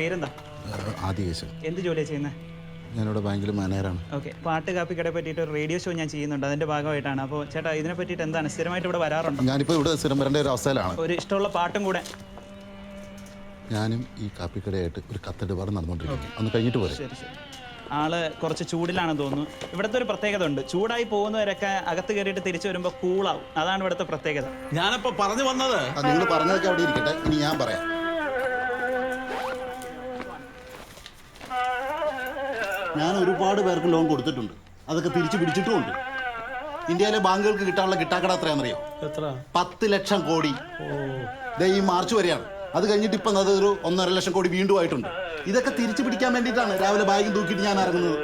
പേരെന്താ? ആദികേശൻ എന്ത് ജോലിയാണ് ചെയ്യുന്നത് ഞാനിവിടെ ബാങ്കിൽ മാനേജറാണ്. ഓക്കെ. പാട്ട് കാപ്പിക്കടയെ പറ്റിയിട്ട് ഒരു റേഡിയോ ഷോ ഞാൻ ചെയ്യുന്നുണ്ട്. അതിന്റെ ഭാഗമായിട്ടാണ്. അപ്പോൾ ചേട്ടാ ഇതിനെ പറ്റിയിട്ട് എന്താണ്? സ്ഥിരമായിട്ട് ഇവിടെ വരാറുണ്ട്? ഞാനിപ്പോൾ ഇവിടെ സ്ഥിരം വരേണ്ട ഒരു അവസ്ഥയിലാണ്. ഒരു ഇഷ്ടമുള്ള പാട്ടും കൂടെ. ഞാനും ഈ കാപ്പിക്കടയായിട്ട് ഒരു കത്തിടപാട് നടന്നുകൊണ്ടിരിക്കുന്നു അന്ന് കഴിഞ്ഞിട്ട് പോരെ? ശരി ശരി. ആൾ കുറച്ച് ചൂടിലാണെന്ന് തോന്നുന്നു. ഇവിടുത്തെ ഒരു പ്രത്യേകത ഉണ്ട്. ചൂടായി പോകുന്നവരൊക്കെ അകത്ത് കയറിയിട്ട് തിരിച്ചു വരുമ്പോൾ കൂളാവും അതാണ് ഇവിടുത്തെ പ്രത്യേകത. ഞാനപ്പോ പറഞ്ഞു വന്നത് നിങ്ങൾ പറഞ്ഞതൊക്കെ അവിടെ ഇരിക്കട്ടെ. ഇനി ഞാൻ പറയാം. ഞാൻ ഒരുപാട് പേർക്ക് ലോൺ കൊടുത്തിട്ടുണ്ട്. അതൊക്കെ തിരിച്ചു പിടിച്ചിട്ടുമുണ്ട്. ഇന്ത്യയിലെ ബാങ്കുകൾക്ക് കിട്ടാനുള്ള കിട്ടാക്കട എത്രയാണെന്നറിയോ? എത്ര? പത്ത് ലക്ഷം കോടി. ദേ ഈ മാർച്ച് വരെയാണ്. അത് കഴിഞ്ഞിട്ട് ഇപ്പം അത് ഒരു ഒന്നര ലക്ഷം കോടി വീണ്ടും ആയിട്ടുണ്ട്. ഇതൊക്കെ തിരിച്ചു പിടിക്കാൻ വേണ്ടിയിട്ടാണ് രാവിലെ ബാഗും തൂക്കിയിട്ട് ഞാൻ ഇറങ്ങുന്നത്.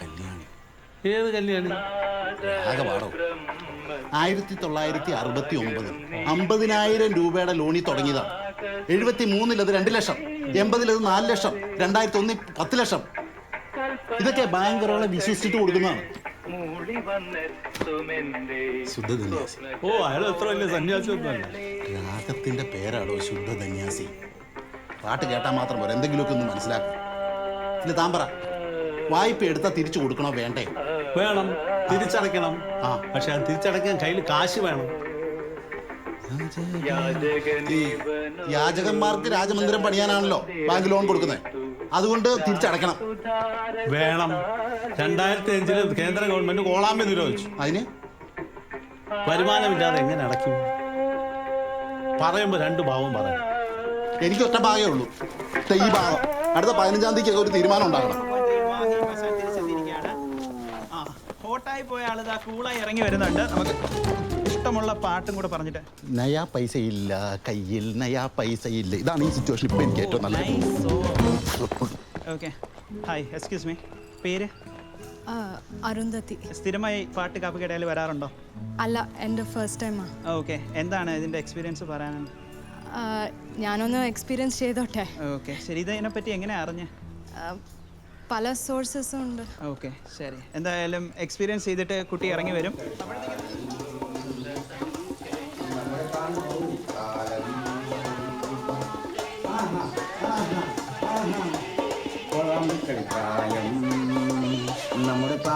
കല്യാണി. ഏത് കല്യാണി? ആയിരത്തി തൊള്ളായിരത്തി അറുപത്തി ഒമ്പത് അമ്പതിനായിരം രൂപയുടെ ലോണിൽ തുടങ്ങിയതാണ്. എഴുപത്തി മൂന്നിൽ അത് രണ്ട് ലക്ഷം. എൺപതിൽ അത് നാല് ലക്ഷം രണ്ടായിരത്തി ഒന്നിൽ പത്ത് ലക്ഷം. ഇതൊക്കെ ബാങ്കുകളെ വിശ്വസിച്ചിട്ട് കൊടുക്കുന്നതാണ്. ഓ അയാൾ എത്ര വലിയ സന്യാസി ഒന്നുമല്ല. രാഗത്തിന്റെ പേരാണോ ശുദ്ധ ധന്യാസി പാട്ട് കേട്ടാൽ മാത്രം പോരാ എന്തെങ്കിലുമൊക്കെ ഒന്ന് മനസ്സിലാക്കും. പിന്നെ താൻ പറ. വായ്പ എടുത്താൽ തിരിച്ചു കൊടുക്കണോ വേണ്ടേ? വേണം തിരിച്ചടയ്ക്കണം. ആ. പക്ഷെ അത് തിരിച്ചടയ്ക്കാൻ കയ്യിൽ കാശ് വേണം. ഈ യാചകന്മാർക്ക് രാജമന്ദിരം പണിയാനാണല്ലോ ബാങ്ക് ലോൺ കൊടുക്കുന്നത്. അതുകൊണ്ട് തിരിച്ചടക്കണം വേണം. രണ്ടായിരത്തി അഞ്ചിൽ കേന്ദ്ര ഗവൺമെന്റ് കോളാമ്പി നിരോധിച്ചു. അതിന്? വരുമാനമില്ലാതെ എങ്ങനെ അടയ്ക്കും? പറയുമ്പോ രണ്ട് ഭാവം പറയാം. എനിക്ക് ഒറ്റ ഭാഗമേ ഉള്ളൂ. ഈ ഭാഗം. അടുത്ത പതിനഞ്ചാം തീയതിക്ക് ഒരു തീരുമാനം ഉണ്ടാക്കണം ആ ഹോട്ടായി പോയ ആൾ ഇതാ കൂളായി ഇറങ്ങി വരുന്നുണ്ട്. നമുക്ക് ഇഷ്ടമുള്ള പാട്ടും കൂടെ പറഞ്ഞിട്ട്. നയാ പൈസ ഇല്ല കയ്യിൽ നയാ പൈസ ഇല്ല ഇതാണ് ഈ സിറ്റുവേഷൻ ഇപ്പൊ എനിക്ക് ഏറ്റവും നല്ല ഓക്കെ ഹായ് എക്സ്ക്യൂസ് മീ പേര്? ആ, അരുന്ധതി. സ്ഥിരമായി പാട്ട് കാപ്പിക്കടയിൽ വരാറുണ്ടോ? അല്ല എന്റെ ഫസ്റ്റ് ടൈമാ ഓക്കെ എന്താണ് ഇതിന്റെ എക്സ്പീരിയൻസ് പറയാനുണ്ട് ഞാനൊന്ന് എക്സ്പീരിയൻസ് ചെയ്തോട്ടെ. ഓക്കെ ശരി ഇതിനെപ്പറ്റി എങ്ങനെ അറിഞ്ഞ്? ആ, പല സോഴ്സസും ഉണ്ട്. ഓക്കെ ശരി. എന്തായാലും എക്സ്പീരിയൻസ് ചെയ്തിട്ട് കുട്ടി ഇറങ്ങി വരും. നമ്മുടെ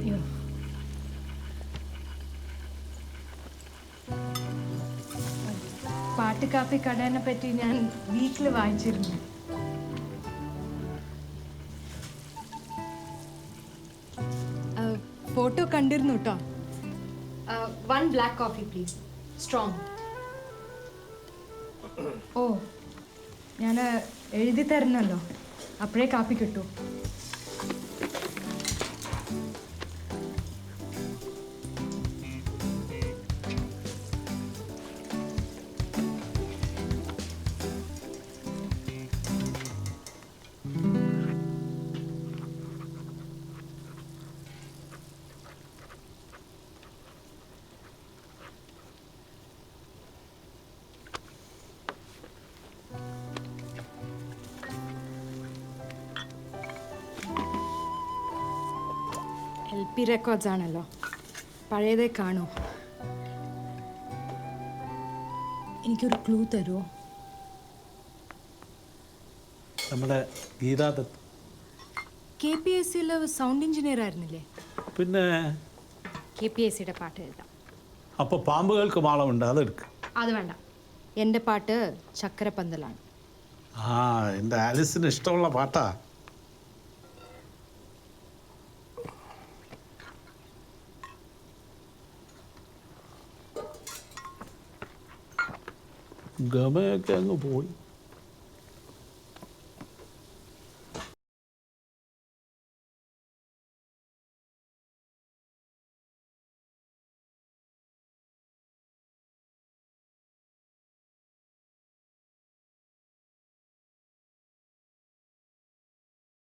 യു പാട്ട് കാപ്പി കടേനെ പറ്റി ഞാൻ വീട്ടിൽ വായിച്ചിരുന്നു. ഫോട്ടോ കണ്ടിരുന്നു കേട്ടോ one black coffee please strong ഓ ഞാൻ എഴുതി തരണല്ലോ. അപ്പോഴേ കാപ്പി കിട്ടൂ. എൽ പി റെക്കോർഡ്സ് ആണല്ലോ. പഴയതേ കാണൂ. എനിക്കൊരു ക്ലൂ തരുമോ നമ്മുടെ ഗീതാദത്ത് കെ പി എസ് സിയിലെ സൗണ്ട് എഞ്ചിനീയർ ആയിരുന്നില്ലേ? പിന്നെ കെ പി എസ് സിയുടെ പാട്ട് എഴുതാം. അപ്പൊ പാമ്പുകൾക്ക് മാളമുണ്ട് അതെടുക്ക അത് വേണ്ട. എന്റെ പാട്ട് ചക്കരപ്പന്തലാണ് ആ എന്റെ ആലിസിന് ഇഷ്ടമുള്ള പാട്ടാ. ഗമയൊക്കെ അങ്ങ് പോയി